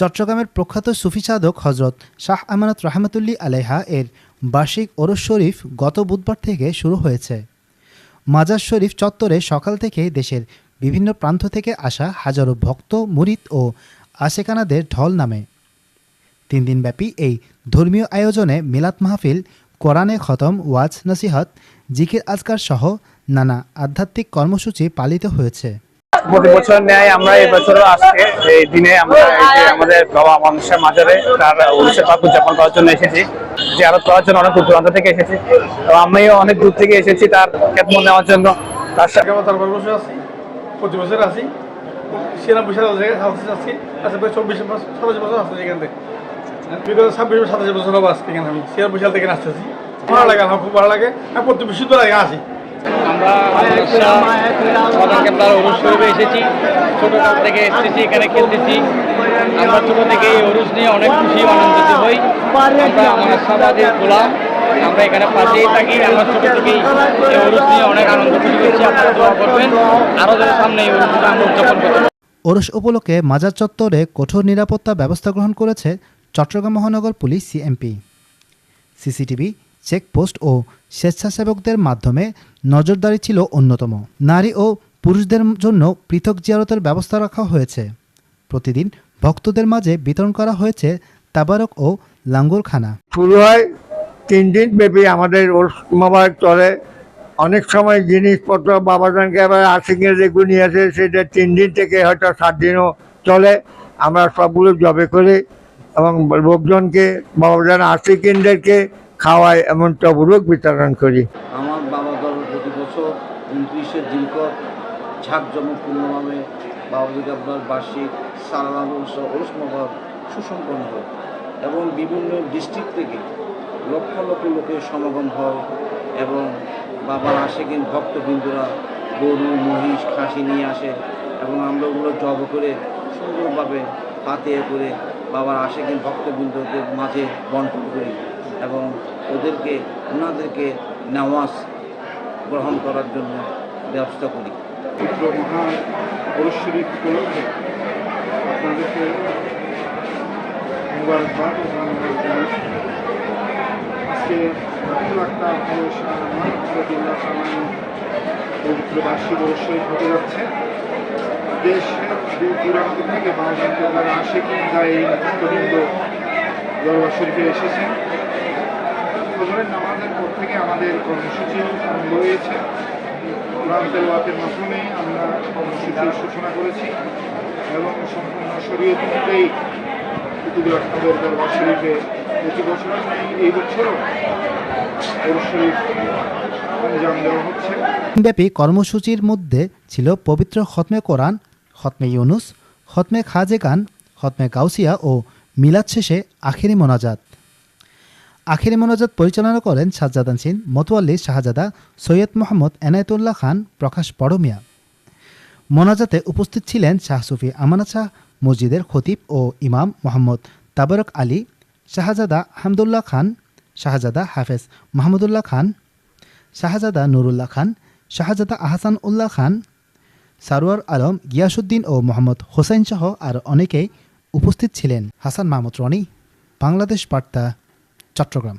চট্টগ্রামের প্রখ্যাত সুফি সাধক হজরত শাহ আমানত রহমতুল্লি আলাইহা এর বার্ষিক ওরস শরীফ গত বুধবার থেকে শুরু হয়েছে। মাজার শরীফ চত্বরে সকাল থেকে দেশের বিভিন্ন প্রান্ত থেকে আসা হাজারো ভক্ত, মুরিদ ও আশেকানাদের ঢল নামে। তিন দিনব্যাপী এই ধর্মীয় আয়োজনে মিলাদ মাহফিল, কোরআনে খতম, ওয়াজ, নসিহত, জিকির আজকার সহ নানা আধ্যাত্মিক কর্মসূচি পালিত হয়েছে। প্রতি বছর ন্যায় আমরা এই বছরও আজকে এই দিনে আমরা আমাদের বাবা মানুষের মাজারে তার উড়িষ্যা পাক উদযাপন করার জন্য এসেছি। জিয়ারত করার জন্য অনেক দূর দূরান্ত থেকে এসেছি। তো আমিও অনেক দূর থেকে এসেছি তার খেদমত নেওয়ার জন্য। তার সাথে বছর প্রতি বছর আছি ছিয়ানব্বই সাল থেকে হাউসে আছি আচ্ছা প্রায় চব্বিশ বছর সাতাশ বছর আসছে এখান থেকে। বিগত ছাব্বিশ সাতাশ বছর হব আজকে এখানে আমি। ছিয়ানব্বই সাল থেকে আসতেছি। ভালো লাগে আমার খুব ভালো লাগে। আমি প্রতি বিশুদ্ধ লাগে আসি। আমরা এসেছি। ছোটকাল থেকে এসেছি, এখানে খেলতেছি। আমরা ছোট থেকে এই নিয়ে অনেক খুশি, আনন্দিত হই। আমরা গোলাম। আমরা এখানে পাশেই থাকি। আমরা ছোট থেকেই এই নিয়ে অনেক আনন্দ খুশি করছি। আপনারা দোয়া করবেন। আরও সামনে এই আমরা উদযাপন করতে। ওরস উপলক্ষে মাজার চত্বরে কঠোর নিরাপত্তা ব্যবস্থা গ্রহণ করেছে চট্টগ্রাম মহানগর পুলিশ সিএমপি। সিসিটিভি চেকপোস্ট ও স্বেচ্ছাসেবকদের মাধ্যমে নজরদারি ছিল অন্যতম। নারী ও পুরুষদের জন্য পৃথক জিয়ারতের ব্যবস্থা রাখা হয়েছে। প্রতিদিন ভক্তদের মাঝে বিতরণ করা হয়েছে তাবারক ও লাঙ্গলখানা। শুরু হয় তিন দিন ব্যাপী আমাদের মোবাইল চলে। অনেক সময় জিনিসপত্র বাবাজানকে আবার আশিকের যেগুলো নিয়ে আসে, সেটা তিন দিন থেকে হয়তো সাত দিনও চলে। আমরা সবগুলো জবে করি এবং লোকজনকে, বাবাজান আশিকিনদেরকে খাওয়াই এমন তবরুক বিতরণ করি। আমার বাবা দলের প্রতি বছর উনত্রিশে জিলকর ঝাঁকজমকপূর্ণভাবে বাবাজি আপনার বার্ষিক সালাম ওরসমভাব সুসম্পন্ন হয় এবং বিভিন্ন ডিস্ট্রিক্ট থেকে লক্ষ লক্ষ লোকের সমাগম হয় এবং বাবার আসে আশেকিন ভক্তবৃন্দরা গরু, মহিষ, খাসি নিয়ে আসে এবং আমরা ওগুলো জব করে সুন্দরভাবে পাতে করে বাবার আসে আশেকিন ভক্তবৃন্দদের মাঝে বন্টন করি। এবং ওদেরকে, ওনাদেরকে নামাজ গ্রহণ করার জন্য ব্যবস্থা করি। মহান পরশ শরীফ উপলক্ষে আপনাদেরকে একটা পবিত্র বার্ষিক যাচ্ছে। থেকে যারা এই শরীফে এসেছেন। ফজরের নামাজের পর থেকে আমাদের কর্মসূচি হয়েছে। কোরআন তেলাওয়াতের মাধ্যমে আমরা কর্মসূচির সূচনা করেছি এবং সম্পূর্ণ শরীয়ত অনুযায়ী কুতুবুল আহমদের দরবার শরীফে প্রতি বছর এই বছরও শরীফ ব্যাপী কর্মসূচির মধ্যে ছিল পবিত্র খতমে কোরআন, খতমে ইউনুস, খতমে খাজেগান খতমে গাউসিয়া ও মিলাদ শেষে আখেরি মোনাজাত। আখেরি মোনাজাত পরিচালনা করেন সাজ্জাদান সিন, মতোয়াল্লি শাহজাদা, সৈয়দ মোহাম্মদ এনায়েতুল্লাহ খান, প্রকাশ পরমিয়া। মোনাজাতে উপস্থিত ছিলেন শাহ সুফি আমানা শাহ, মসজিদের খতিব ও ইমাম মোহাম্মদ তাবারক আলী, শাহজাদা হামদুল্লাহ খান, শাহজাদা হাফেজ মাহমুদুল্লাহ খান, শাহজাদা নুরুল্লাহ খান, শাহজাদা আহসান উল্লাহ খান, সারোয়ার আলম গিয়াসুদ্দিন ও মোহাম্মদ হোসেন সহ আর অনেকেই উপস্থিত ছিলেন। হাসান মাহমুদ রনি, বাংলাদেশ বার্তা। চট্টগ্রাম